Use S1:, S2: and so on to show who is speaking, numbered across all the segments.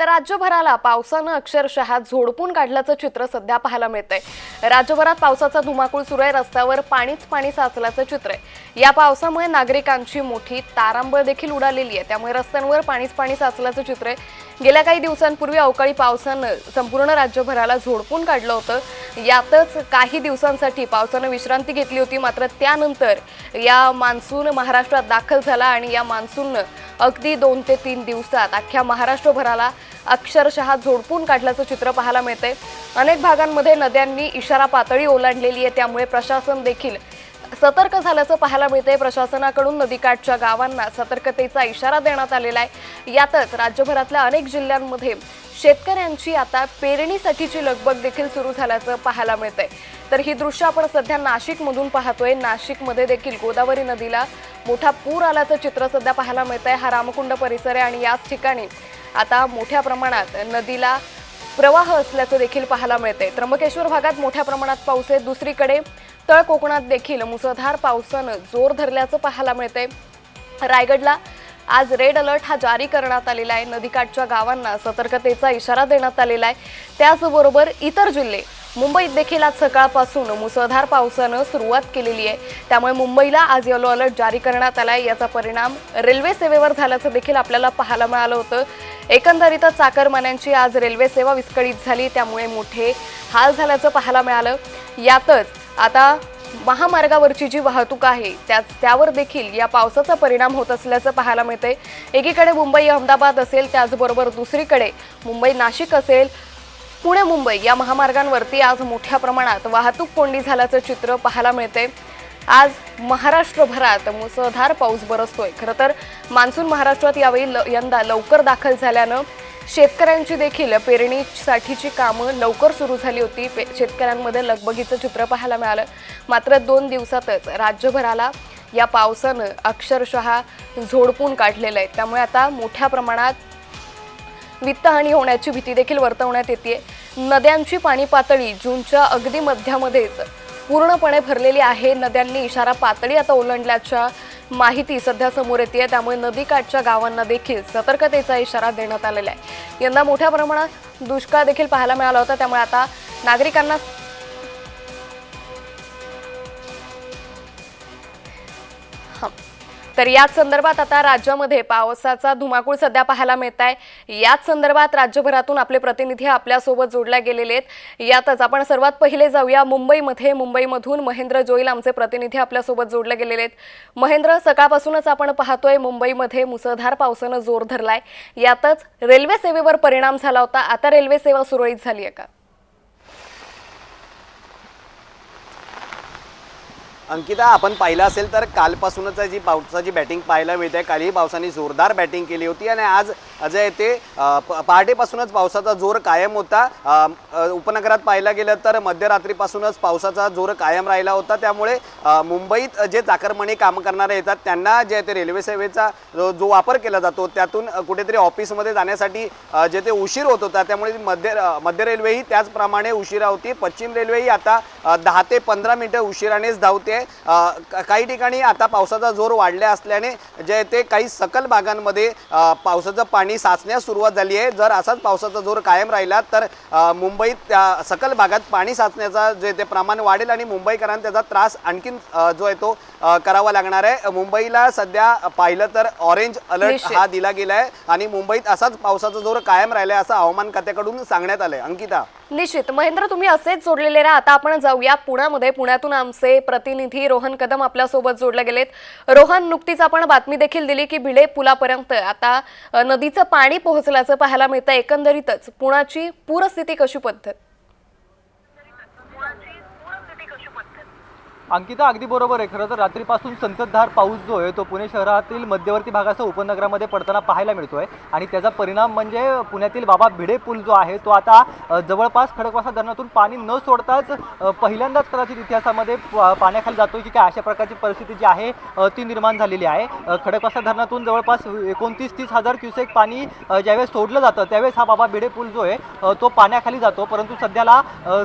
S1: तर राज्यभराला पावसानं अक्षरशः झोडपून काढल्याचं चित्र सध्या पाहायला आहे राज्यभरात पावसाचा धुमाकूळ सुरू आहे रस्त्यावर पाणीच पाणी साचल्याचं चित्र आहे या पावसामुळे नागरिकांची मोठी तारांबळ देखील उडालेली आहे त्यामुळे रस्त्यांवर पाणीच पाणी साचल्याचं चित्र आहे गेल्या काही दिवसांपूर्वी अवकाळी पावसानं संपूर्ण राज्यभराला झोडपून काढलं होतं यातच काही दिवसांसाठी पावसानं विश्रांती घेतली होती मात्र त्यानंतर या मान्सून महाराष्ट्रात दाखल झाला आणि या मान्सूननं अगदी दोन ते तीन दिवसात अख्ख्या महाराष्ट्रभराला अक्षरशः झोडपून काढल्याचं चित्र पाहायला मिळतंय अनेक भागांमध्ये नद्यांनी इशारा पातळी ओलांडलेली आहे त्यामुळे प्रशासन देखील सतर्क झाल्याचं पाहायला मिळतंय प्रशासनाकडून नदीकाठच्या गावांना सतर्कतेचा इशारा देण्यात आलेला आहे यातच राज्यभरातल्या अनेक जिल्ह्यांमध्ये शेतकऱ्यांची आता पेरणीसाठीची लगबग देखील सुरू झाल्याचं पाहायला मिळतंय तर ही दृश्य आपण सध्या नाशिकमधून पाहतोय नाशिकमध्ये देखील गोदावरी नदीला मोठा पूर आल्याचं चित्र सध्या पाहायला मिळतंय हा रामकुंड परिसर आहे आणि याच ठिकाणी आता मोठ्या प्रमाणात नदीला प्रवाह असल्याचं देखील पाहायला मिळते त्र्यंबकेश्वर भागात मोठ्या प्रमाणात पाऊस आहे दुसरीकडे तळ कोकणात देखील मुसळधार पावसानं जोर धरल्याचं पाहायला मिळते रायगडला आज रेड अलर्ट हा जारी करण्यात आलेला आहे नदीकाठच्या गावांना सतर्कतेचा इशारा देण्यात आलेला आहे त्याचबरोबर इतर जिल्हे मुंबईत देखील आज सकाळपासून मुसळधार पावसानं सुरुवात केलेली आहे त्यामुळे मुंबईला आज येलो अलर्ट जारी करण्यात आला आहे याचा परिणाम रेल्वे सेवेवर झाल्याचं देखील आपल्याला पाहायला मिळालं होतं एकंदरीतच चाकरमान्यांची आज रेल्वे सेवा विस्कळीत झाली त्यामुळे मोठे हाल झाल्याचं पाहायला मिळालं यातच आता महामार्गावरची जी वाहतूक आहे त्या त्यावर देखील या पावसाचा परिणाम होत असल्याचं पाहायला मिळतंय एकीकडे मुंबई अहमदाबाद असेल त्याचबरोबर दुसरीकडे मुंबई नाशिक असेल पुणे मुंबई या महामार्गांवरती आज मोठ्या प्रमाणात वाहतूक कोंडी झाल्याचं चित्र पाहायला मिळते आज महाराष्ट्रभरात मुसळधार पाऊस बरसतोय खरं तर मान्सून महाराष्ट्रात यावेळी ल यंदा लवकर दाखल झाल्यानं शेतकऱ्यांची देखील पेरणीसाठीची कामं लवकर सुरू झाली होती पे शेतकऱ्यांमध्ये लगबगीचं चित्र पाहायला मिळालं मात्र दोन दिवसातच राज्यभराला या पावसानं अक्षरशः झोडपून काढलेलं आहे त्यामुळे आता मोठ्या प्रमाणात वित्तहानी होण्याची भीती देखील वर्तवण्यात येते नद्यांची पाणी पातळी जूनच्या अगदी मध्यामध्येच पूर्णपणे भरलेली आहे नद्यांनी इशारा पातळी आता ओलांडल्याच्या माहिती सध्या समोर येते त्यामुळे नदीकाठच्या गावांना देखील सतर्कतेचा इशारा देण्यात आलेला आहे यंदा मोठ्या प्रमाणात दुष्काळ देखील पाहायला मिळाला होता त्यामुळे आता नागरिकांना तर याच संदर्भात आता राज्यामध्ये पावसाचा धुमाकूळ सध्या पाहायला मिळत आहे याच संदर्भात राज्यभरातून आपले प्रतिनिधी आपल्यासोबत जोडल्या गेलेले आहेत यातच आपण सर्वात पहिले जाऊया मुंबईमध्ये मुंबईमधून महेंद्र जोईल आमचे प्रतिनिधी आपल्यासोबत जोडले गेलेले आहेत महेंद्र सकाळपासूनच आपण पाहतोय मुंबईमध्ये मुसळधार पावसानं जोर धरलाय यातच रेल्वे सेवेवर परिणाम झाला होता आता रेल्वे सेवा सुरळीत झाली आहे का
S2: अंकिता आपण पाहिलं असेल तर कालपासूनच जी पावसाची बॅटिंग पाहायला मिळते कालही पावसाने जोरदार बॅटिंग केली होती आणि आज जे येते ते पहाटेपासूनच पावसाचा जोर कायम होता उपनगरात पाहायला गेलं तर मध्यरात्रीपासूनच पावसाचा जोर कायम राहिला होता त्यामुळे मुंबईत जे चाकरमणी काम करणारे येतात त्यांना जे ते रेल्वे सेवेचा जो वापर केला जातो त्यातून कुठेतरी ऑफिसमध्ये जाण्यासाठी जे ते उशीर होत होता त्यामुळे मध्य मध्य रेल्वेही त्याचप्रमाणे उशिरा होती पश्चिम रेल्वेही आता दहा ते पंधरा मिनटं उशिरानेच धावते काही ठिकाणी आता पावसाचा जोर वाढल्या असल्याने जे ते काही सकल भागांमध्ये पावसाचं पाणी पाणी साचण्यास सुरुवात झाली आहे जर असाच पावसाचा जोर कायम राहिला तर मुंबईत सकल भागात पाणी साचण्याचा जे ते प्रमाण वाढेल आणि मुंबईकरांना त्याचा त्रास आणखीन जो आहे तो करावा लागणार आहे मुंबईला सध्या पाहिलं तर ऑरेंज अलर्ट हा दिला गेला आहे आणि मुंबईत असाच पावसाचा जोर कायम राहिला आहे असं हवामान खात्याकडून सांगण्यात आलं अंकिता
S1: निश्चित महेंद्र तुम्ही असेच जोडलेले राहा आता आपण जाऊया पुण्यामध्ये पुण्यातून आमचे प्रतिनिधी रोहन कदम आपल्यासोबत जोडले गेलेत रोहन नुकतीच आपण बातमी देखील दिली की भिडे पुलापर्यंत आता नदीचं पाणी पोहोचल्याचं पाहायला मिळतं एकंदरीतच पुण्याची पूरस्थिती कशी पद्धत
S2: अंकिता अगदी बरोबर आहे खरं तर रात्रीपासून संततधार पाऊस जो आहे तो पुणे शहरातील मध्यवर्ती भागासह उपनगरामध्ये पडताना पाहायला मिळतोय आणि त्याचा परिणाम म्हणजे पुण्यातील बाबा भिडे पूल जो आहे तो आता जवळपास खडकवासा धरणातून पाणी न सोडताच पहिल्यांदाच कदाचित इतिहासामध्ये पाण्याखाली जातो की काय अशा प्रकारची परिस्थिती जी आहे ती निर्माण झालेली आहे खडकवासा धरणातून जवळपास एकोणतीस तीस हजार क्युसेक पाणी ज्यावेळेस सोडलं जातं त्यावेळेस हा बाबा भिडे पूल जो आहे तो पाण्याखाली जातो परंतु सध्याला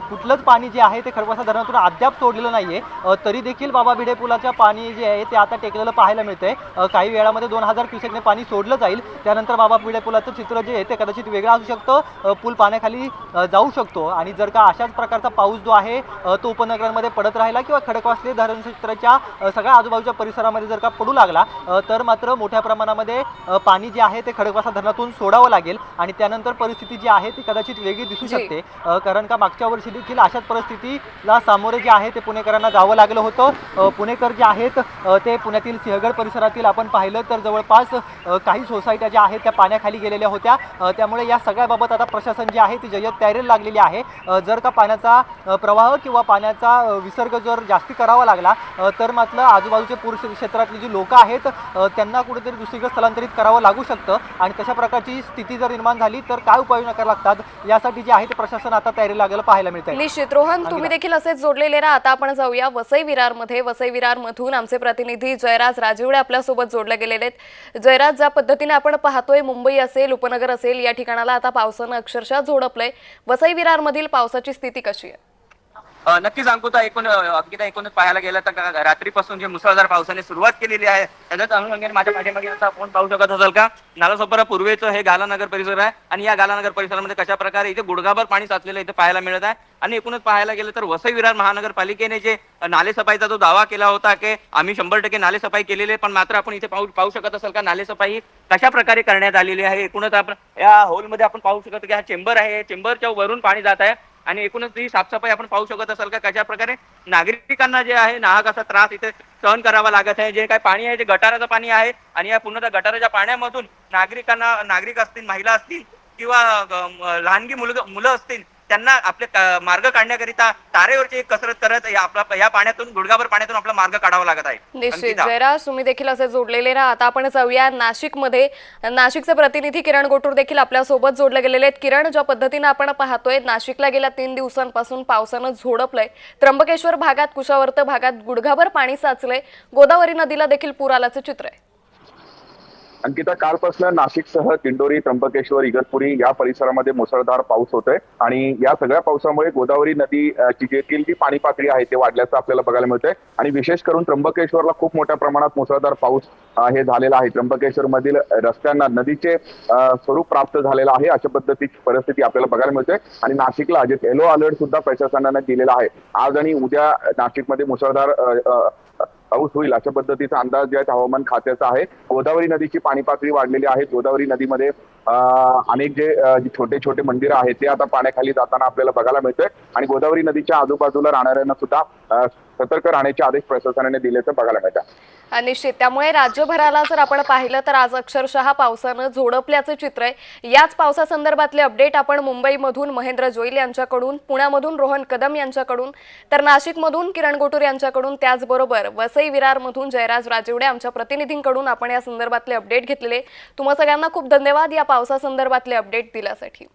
S2: कुठलंच पाणी जे आहे ते खडकवासा धरणातून अद्याप सोडलेलं नाही आहे तरी देखील बाबा भिडे पुलाचं पाणी जे आहे ते आता टेकलेलं पाहायला मिळतंय काही वेळामध्ये दोन हजार क्युसेकने पाणी सोडलं जाईल त्यानंतर बाबा भिडे पुलाचं चित्र जे आहे ते कदाचित वेगळं असू शकतं पूल पाण्याखाली जाऊ शकतो आणि जर का अशाच प्रकारचा पाऊस जो आहे तो उपनगरांमध्ये पडत राहिला किंवा खडकवासले धरण क्षेत्राच्या सगळ्या आजूबाजूच्या परिसरामध्ये जर का पडू लागला तर मात्र मोठ्या प्रमाणामध्ये पाणी जे आहे ते खडकवासा धरणातून सोडावं लागेल आणि त्यानंतर परिस्थिती जी आहे ती कदाचित वेगळी दिसू शकते कारण का मागच्या वर्षी देखील अशाच परिस्थितीला सामोरे जे आहे ते पुणेकरांना जावं लागेल लागलं होतं पुणेकर जे आहेत ते पुण्यातील सिंहगड परिसरातील आपण पाहिलं तर जवळपास काही सोसायट्या ज्या आहेत त्या पाण्याखाली गेलेल्या होत्या त्यामुळे या सगळ्याबाबत आता प्रशासन जे आहे ती जय्यत तयारीला लागलेली आहे जर का पाण्याचा प्रवाह किंवा पाण्याचा विसर्ग जर जास्ती करावा लागला तर मात्र आजूबाजूचे पूर क्षेत्रातली जी लोक आहेत त्यांना कुठेतरी दुसरीकडे स्थलांतरित करावं लागू शकतं आणि तशा प्रकारची स्थिती जर निर्माण झाली तर काय उपाययोजना करायला लागतात यासाठी जे आहे ते प्रशासन आता तयारी लागलं पाहायला मिळतं
S1: निश्चित रोहन तुम्ही देखील असेच जोडलेले राहा आता आपण जाऊया वसई विरारमध्ये वसई विरार मधून आमचे प्रतिनिधी जयराज राजेवडे आपल्यासोबत जोडले गेलेले आहेत जयराज ज्या पद्धतीने आपण पाहतोय मुंबई असेल उपनगर असेल या ठिकाणाला आता पावसानं अक्षरशः झोडपलंय वसई विरारमधील पावसाची स्थिती कशी आहे
S3: नक्की सांगू एकूण अंकिता एकूणच पाहायला गेलं तर रात्रीपासून जे मुसळधार पावसाने सुरुवात केलेली आहे त्याच्याच अनुषंगाने माझ्या पाठीमागे आता आपण पाहू शकत असाल का नालासोपारा पूर्वेचं हे गालानगर परिसर आहे आणि या गालानगर परिसरामध्ये कशा प्रकारे इथे गुडघाभर पाणी साचलेलं इथे पाहायला मिळत आहे आणि एकूणच पाहायला गेलं तर वसई विरार महानगरपालिकेने जे नाले सफाईचा जो दावा केला होता की आम्ही शंभर टक्के नाले सफाई केलेले पण मात्र आपण इथे पाहू पाहू शकत असाल का नाले सफाई कशा प्रकारे करण्यात आलेली आहे एकूणच आपण या हॉलमध्ये आपण पाहू शकतो की हा चेंबर आहे चेंबरच्या वरून पाणी जात आहे आणि एकूणच ही साफसफाई आपण पाहू शकत असाल का कशा प्रकारे नागरिकांना जे आहे नाहक असा त्रास इथे सहन करावा लागत आहे जे काही पाणी आहे जे गटाराचं पाणी आहे आणि या पूर्णतः गटाराच्या पाण्यामधून नागरिकांना नागरिक असतील महिला असतील किंवा लहानगी मुलग मुलं असतील त्यांना आपले मार्ग काढण्याकरिता तारेवरची कसरत करत या आपला या पाण्यातून गुडघाभर पाण्यातून आपला मार्ग काढावा लागत आहे
S1: निश्चित जयराज तुम्ही देखील असे जोडलेले राहा आता आपण जाऊया मध्ये नाशिकचे प्रतिनिधी किरण गोटूर देखील आपल्या सोबत जोडले गेलेले आहेत किरण ज्या पद्धतीने आपण पाहतोय नाशिकला गेल्या तीन दिवसांपासून पावसानं झोडपलंय त्र्यंबकेश्वर भागात कुशावर्त भागात गुडघाभर पाणी साचलंय गोदावरी नदीला देखील पूर आल्याचं चित्र आहे
S4: अंकिता कालपासून नाशिकसह किंडोरी त्र्यंबकेश्वर इगतपुरी या परिसरामध्ये मुसळधार पाऊस होतोय आणि या सगळ्या पावसामुळे गोदावरी नदी जेथील जी पाणी पातळी आहे ते वाढल्याचं आपल्याला बघायला मिळतंय आणि विशेष करून त्र्यंबकेश्वरला खूप मोठ्या प्रमाणात मुसळधार पाऊस हे झालेला आहे त्र्यंबकेश्वर मधील रस्त्यांना नदीचे स्वरूप प्राप्त झालेलं आहे अशा पद्धतीची परिस्थिती आपल्याला बघायला मिळते आणि नाशिकला जे येलो अलर्ट सुद्धा प्रशासनाने दिलेला आहे आज आणि उद्या नाशिकमध्ये मुसळधार पाऊस होईल अशा पद्धतीचा अंदाज जे हवामान खात्याचा आहे गोदावरी नदीची पाणी पातळी वाढलेली आहे गोदावरी नदीमध्ये अनेक जे छोटे छोटे मंदिर आहेत ते आता पाण्याखाली जाताना आपल्याला बघायला मिळतंय आणि गोदावरी नदीच्या आजूबाजूला राहणाऱ्यांना सुद्धा सतर्क राहण्याचे आदेश प्रशासनाने दिल्याचं बघायला मिळतात
S1: निश्चित त्यामुळे राज्यभराला जर आपण पाहिलं तर आज अक्षरशः पावसानं झोडपल्याचं चित्र आहे याच पावसासंदर्भातले अपडेट आपण मुंबईमधून महेंद्र जोईल यांच्याकडून पुण्यामधून रोहन कदम यांच्याकडून तर नाशिकमधून किरण गोटूर यांच्याकडून त्याचबरोबर वसई विरारमधून जयराज राजेवडे आमच्या प्रतिनिधींकडून आपण या संदर्भातले अपडेट घेतलेले तुम्हा सगळ्यांना खूप धन्यवाद या पावसासंदर्भातले अपडेट दिल्यासाठी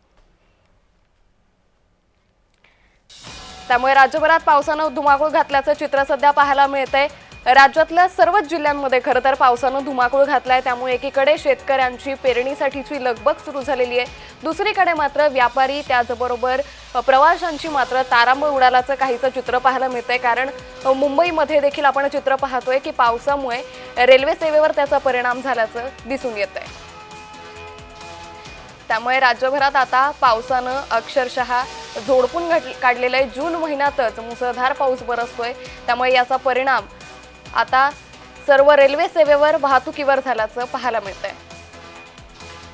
S1: त्यामुळे राज्यभरात पावसानं धुमाकूळ घातल्याचं चित्र सध्या पाहायला मिळतंय राज्यातल्या सर्वच जिल्ह्यांमध्ये खरं तर पावसानं धुमाकूळ घातलाय त्यामुळे एकीकडे शेतकऱ्यांची पेरणीसाठीची लगबग सुरू झालेली आहे दुसरीकडे मात्र व्यापारी त्याचबरोबर प्रवाशांची मात्र तारांबळ उडाल्याचं काहीचं चित्र पाहायला मिळतंय कारण मुंबईमध्ये देखील आपण चित्र पाहतोय की पावसामुळे रेल्वे सेवेवर त्याचा परिणाम झाल्याचं दिसून येत आहे त्यामुळे राज्यभरात आता पावसानं अक्षरशः झोडपून घट काढलेलं आहे जून महिन्यातच मुसळधार पाऊस बरसतोय त्यामुळे याचा परिणाम आता सर्व रेल्वे सेवेवर वाहतुकीवर झाल्याचं पाहायला आहे